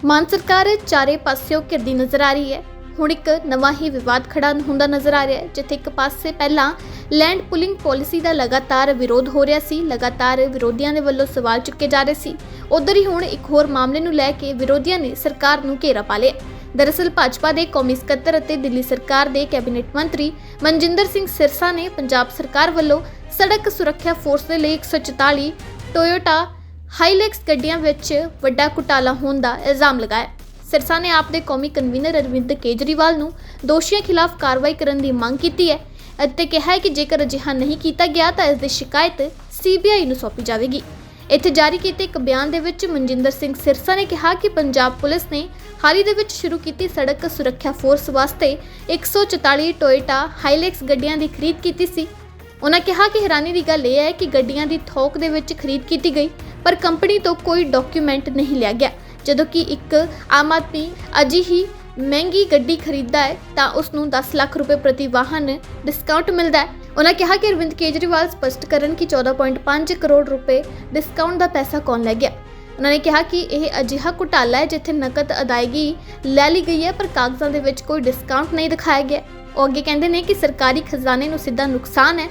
ਮਾਨ ਸਰਕਾਰ ਚਾਰੇ ਪਾਸਿਓਂ ਘਿਰਦੀ ਨਜ਼ਰ ਆ ਰਹੀ ਹੈ। ਹੁਣ ਇੱਕ ਨਵਾਂ ਹੀ ਵਿਵਾਦ ਖੜਾ ਹੁੰਦਾ ਨਜ਼ਰ ਆ ਰਿਹਾ ਹੈ, ਜਿੱਥੇ ਇੱਕ ਪਾਸੇ ਪਹਿਲਾਂ ਲੈਂਡ ਪੁਲਿੰਗ ਪਾਲਿਸੀ ਦਾ ਲਗਾਤਾਰ ਵਿਰੋਧ ਹੋ ਰਿਹਾ ਸੀ, ਲਗਾਤਾਰ ਵਿਰੋਧੀਆਂ ਦੇ ਵੱਲੋਂ ਸਵਾਲ ਚੁੱਕੇ ਜਾ ਰਹੇ ਸੀ। ਉਧਰ ਹੀ ਹੁਣ ਇੱਕ ਹੋਰ ਮਾਮਲੇ ਨੂੰ ਲੈ ਕੇ ਵਿਰੋਧੀਆਂ ਨੇ ਸਰਕਾਰ ਨੂੰ ਘੇਰਾ ਪਾ ਲਿਆ। ਦਰਅਸਲ ਭਾਜਪਾ ਦੇ ਕੌਮੀ ਸਕੱਤਰ ਅਤੇ ਦਿੱਲੀ ਸਰਕਾਰ ਦੇ ਕੈਬਨਿਟ ਮੰਤਰੀ ਮਨਜਿੰਦਰ ਸਿੰਘ ਸਿਰਸਾ ਨੇ ਪੰਜਾਬ ਸਰਕਾਰ ਵੱਲੋਂ ਸੜਕ ਸੁਰੱਖਿਆ ਫੋਰਸ ਦੇ ਲਈ 144 ਟੋਯੋਟਾ ਹਾਈਲੈਕਸ ਗੱਡੀਆਂ ਵਿੱਚ ਵੱਡਾ ਘੁਟਾਲਾ ਹੋਣ ਦਾ ਇਲਜ਼ਾਮ ਲਗਾਇਆ। ਸਿਰਸਾ ਨੇ ਆਪ ਦੇ ਕੌਮੀ ਕਨਵੀਨਰ ਅਰਵਿੰਦ ਕੇਜਰੀਵਾਲ ਨੂੰ ਦੋਸ਼ੀਆਂ ਖਿਲਾਫ ਕਾਰਵਾਈ ਕਰਨ ਦੀ ਮੰਗ ਕੀਤੀ ਹੈ ਅਤੇ ਕਿਹਾ ਹੈ ਕਿ ਜੇਕਰ ਅਜਿਹਾ ਨਹੀਂ ਕੀਤਾ ਗਿਆ ਤਾਂ ਇਸ ਦੀ ਸ਼ਿਕਾਇਤ ਸੀਬੀਆਈ ਨੂੰ ਸੌਂਪੀ ਜਾਵੇਗੀ। ਇੱਥੇ ਜਾਰੀ ਕੀਤੇ ਇੱਕ ਬਿਆਨ ਦੇ ਵਿੱਚ ਮਨਜਿੰਦਰ ਸਿੰਘ ਸਿਰਸਾ ਨੇ ਕਿਹਾ ਕਿ ਪੰਜਾਬ ਪੁਲਿਸ ਨੇ ਹਾਲ ਹੀ ਦੇ ਵਿੱਚ ਸ਼ੁਰੂ ਕੀਤੀ ਸੜਕ ਸੁਰੱਖਿਆ ਫੋਰਸ ਵਾਸਤੇ 144 ਟੋਇਟਾ ਹਾਈਲੈਕਸ ਗੱਡੀਆਂ ਦੀ ਖਰੀਦ ਕੀਤੀ ਸੀ ਉਹਨਾਂ ਕਿਹਾ ਕਿ ਹੈਰਾਨੀ ਦੀ ਗੱਲ ਇਹ ਹੈ ਕਿ ਗੱਡੀਆਂ ਦੀ ਥੋਕ ਦੇ ਵਿੱਚ ਖਰੀਦ ਕੀਤੀ ਗਈ, ਪਰ ਕੰਪਨੀ ਤੋਂ ਕੋਈ ਡਾਕੂਮੈਂਟ ਨਹੀਂ ਲਿਆ ਗਿਆ। ਜਦੋਂ ਕਿ ਇੱਕ ਆਮ ਆਦਮੀ ਅਜਿਹੀ ਮਹਿੰਗੀ ਗੱਡੀ ਖਰੀਦਦਾ ਹੈ, ਤਾਂ ਉਸ ਨੂੰ 10 ਲੱਖ ਰੁਪਏ ਪ੍ਰਤੀ ਵਾਹਨ ਡਿਸਕਾਊਂਟ ਮਿਲਦਾ ਹੈ। ਉਹਨਾਂ ਕਿਹਾ ਕਿ ਅਰਵਿੰਦ ਕੇਜਰੀਵਾਲ ਸਪਸ਼ਟ ਕਰਨ ਕਿ 14.5 ਕਰੋੜ ਰੁਪਏ ਡਿਸਕਾਊਂਟ ਦਾ ਪੈਸਾ ਕੌਣ ਲੈ ਗਿਆ? ਉਹਨਾਂ ਨੇ ਕਿਹਾ ਕਿ ਇਹ ਅਜਿਹਾ ਘੁਟਾਲਾ ਹੈ ਜਿੱਥੇ ਨਕਦ ਅਦਾਇਗੀ ਲੈ ਲਈ ਗਈ ਹੈ, ਪਰ ਕਾਗਜ਼ਾਂ ਦੇ ਵਿੱਚ ਕੋਈ ਡਿਸਕਾਊਂਟ ਨਹੀਂ ਦਿਖਾਇਆ ਗਿਆ। ਉਹ ਅੱਗੇ ਕਹਿੰਦੇ ਨੇ ਕਿ ਸਰਕਾਰੀ ਖਜ਼ਾਨੇ ਨੂੰ ਸਿੱਧਾ ਨੁਕਸਾਨ ਹੈ।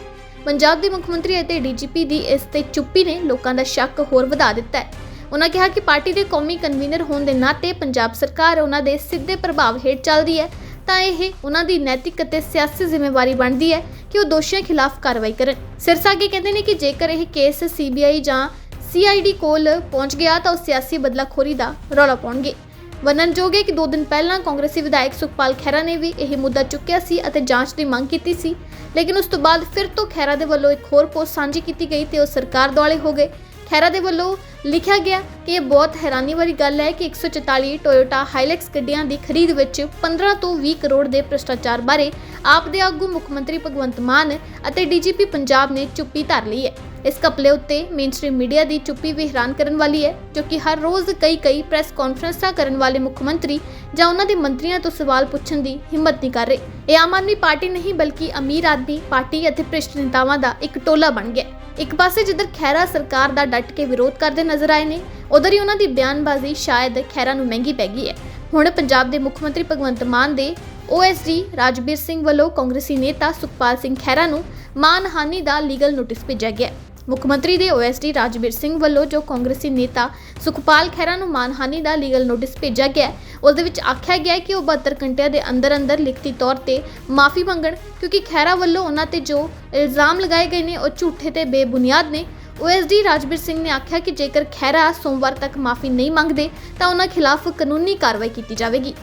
ਪੰਜਾਬ ਦੇ ਮੁੱਖ ਮੰਤਰੀ ਅਤੇ ਡੀਜੀਪੀ ਦੀ ਇਸ ਤੇ ਚੁੱਪੀ ਨੇ ਲੋਕਾਂ ਦਾ ਸ਼ੱਕ ਹੋਰ ਵਧਾ ਦਿੱਤਾ ਹੈ। ਉਹਨਾਂ ਕਿਹਾ ਕਿ ਪਾਰਟੀ ਦੇ ਕੌਮੀ ਕਨਵੀਨਰ ਹੋਣ ਦੇ ਨਾਤੇ ਪੰਜਾਬ ਸਰਕਾਰ ਉਹਨਾਂ ਦੇ ਸਿੱਧੇ ਪ੍ਰਭਾਵ ਹੇਠ ਚੱਲਦੀ ਹੈ, ਤਾਂ ਇਹ ਉਹਨਾਂ ਦੀ ਨੈਤਿਕ ਅਤੇ ਸਿਆਸੀ ਜ਼ਿੰਮੇਵਾਰੀ ਬਣਦੀ ਹੈ ਕਿ ਉਹ ਦੋਸ਼ੀਆਂ ਖਿਲਾਫ ਕਾਰਵਾਈ ਕਰਨ। ਸਿਰਸਾਗੇ ਕਹਿੰਦੇ ਨੇ ਕਿ ਜੇਕਰ ਇਹ ਕੇਸ ਸੀਬੀਆਈ ਜਾਂ ਸੀਆਈਡੀ ਕੋਲ ਪਹੁੰਚ ਗਿਆ ਤਾਂ ਉਹ ਸਿਆਸੀ ਬਦਲਾਖੋਰੀ ਦਾ ਰੌਲਾ ਪਾਉਣਗੇ। ਵਰਣਨਯੋਗ ਹੈ ਕਿ ਦੋ ਦਿਨ ਪਹਿਲਾਂ ਕਾਂਗਰਸੀ ਵਿਧਾਇਕ ਸੁਖਪਾਲ ਖਹਿਰਾ ਨੇ ਵੀ ਇਹ ਮੁੱਦਾ ਚੁੱਕਿਆ ਸੀ ਅਤੇ ਜਾਂਚ ਦੀ ਮੰਗ ਕੀਤੀ ਸੀ। ਲੇਕਿਨ ਉਸ ਤੋਂ ਬਾਅਦ ਫਿਰ ਤੋਂ ਖਹਿਰਾ ਦੇ ਵੱਲੋਂ ਇੱਕ ਹੋਰ ਪੋਸਟ ਸਾਂਝੀ ਕੀਤੀ ਗਈ ਤੇ ਉਹ ਸਰਕਾਰ ਦੁਆਲੇ ਹੋ ਗਏ। ਖਹਿਰਾ ਦੇ ਵੱਲੋਂ ਲਿਖਿਆ ਗਿਆ ਕਿ ਇਹ ਬਹੁਤ ਹੈਰਾਨੀ ਵਾਲੀ ਗੱਲ ਹੈ ਕਿ 144 ਟੋਯੋਟਾ ਹਾਈਲੈਕਸ ਗੱਡੀਆਂ ਦੀ ਖਰੀਦ ਵਿੱਚ 15 ਤੋਂ 20 ਕਰੋੜ ਦੇ ਭ੍ਰਿਸ਼ਟਾਚਾਰ ਬਾਰੇ ਆਪ ਦੇ ਆਗੂ ਮੁੱਖ ਮੰਤਰੀ ਭਗਵੰਤ ਮਾਨ ਅਤੇ ਡੀਜੀਪੀ ਪੰਜਾਬ ਨੇ ਚੁੱਪੀ ਧਰ ਲਈ ਹੈ। ਇਸ ਕਪਲੇ ਉੱਤੇ ਮੇਨਸਟ੍ਰੀਮ ਮੀਡੀਆ ਦੀ ਚੁੱਪੀ ਵੀ ਹੈਰਾਨ ਕਰਨ ਵਾਲੀ ਹੈ, ਜੋ ਕਿ ਹਰ ਰੋਜ਼ ਕਈ ਕਈ ਪ੍ਰੈਸ ਕਾਨਫਰੰਸਾਂ ਕਰਨ ਵਾਲੇ ਮੁੱਖ ਮੰਤਰੀ ਜਾਂ ਉਹਨਾਂ ਦੇ ਮੰਤਰੀਆਂ ਤੋਂ ਸਵਾਲ ਪੁੱਛਣ ਦੀ ਹਿੰਮਤ ਨਹੀਂ ਕਰ ਰਹੇ। ਇਹ ਆਮ ਆਦਮੀ ਪਾਰਟੀ ਨਹੀਂ, ਬਲਕਿ ਅਮੀਰ ਆਦਮੀ ਪਾਰਟੀ ਅਤੇ ਭ੍ਰਿਸ਼ਟ ਨੇਤਾਵਾਂ ਦਾ ਇੱਕ ਟੋਲਾ ਬਣ ਗਿਆ ਇੱਕ ਪਾਸੇ ਜਿੱਧਰ ਖੈਰਾ ਸਰਕਾਰ ਦਾ ਡਟ ਕੇ ਵਿਰੋਧ ਕਰਦੇ ਨਜ਼ਰ ਆਏ ਨੇ, ਉਧਰ ਹੀ ਉਹਨਾਂ ਦੀ ਬਿਆਨਬਾਜ਼ੀ ਸ਼ਾਇਦ ਖੈਰਾ ਨੂੰ ਮਹਿੰਗੀ ਪੈ ਗਈ ਹੈ। ਹੁਣ ਪੰਜਾਬ ਦੇ ਮੁੱਖ ਮੰਤਰੀ ਭਗਵੰਤ ਮਾਨ ਦੇ ਓਐਸਡੀ ਰਾਜਬੀਰ ਸਿੰਘ ਵੱਲੋਂ ਕਾਂਗਰਸੀ ਨੇਤਾ ਸੁਖਪਾਲ ਸਿੰਘ ਖੈਰਾ ਨੂੰ ਮਾਨਹਾਨੀ ਦਾ ਲੀਗਲ ਨੋਟਿਸ ਭੇਜਿਆ ਗਿਆ ਮੁੱਖ ਮੰਤਰੀ ਦੇ ਓਐਸਡੀ ਰਾਜਬੀਰ ਸਿੰਘ ਵੱਲੋਂ ਜੋ ਕਾਂਗਰਸੀ ਨੇਤਾ ਸੁਖਪਾਲ ਖਹਿਰਾ ਨੂੰ ਮਾਨਹਾਨੀ ਦਾ ਲੀਗਲ ਨੋਟਿਸ ਭੇਜਿਆ ਗਿਆ ਉਸ ਦੇ ਵਿੱਚ ਆਖਿਆ ਗਿਆ ਹੈ ਕਿ ਉਹ 72 ਘੰਟਿਆਂ ਦੇ ਅੰਦਰ ਅੰਦਰ ਲਿਖਤੀ ਤੌਰ ਤੇ ਮਾਫੀ ਮੰਗਣ, ਕਿਉਂਕਿ ਖਹਿਰਾ ਵੱਲੋਂ ਉਹਨਾਂ ਤੇ ਜੋ ਇਲਜ਼ਾਮ ਲਗਾਏ ਗਏ ਨੇ, ਉਹ ਝੂਠੇ ਤੇ ਬੇਬੁਨਿਆਦ ਨੇ। ਓਐਸਡੀ ਰਾਜਬੀਰ ਸਿੰਘ ਨੇ ਆਖਿਆ ਕਿ ਜੇਕਰ ਖਹਿਰਾ ਸੋਮਵਾਰ ਤੱਕ ਮਾਫੀ ਨਹੀਂ ਮੰਗਦੇ, ਤਾਂ ਉਹਨਾਂ ਖਿਲਾਫ ਕਾਨੂੰਨੀ ਕਾਰਵਾਈ ਕੀਤੀ ਜਾਵੇਗੀ।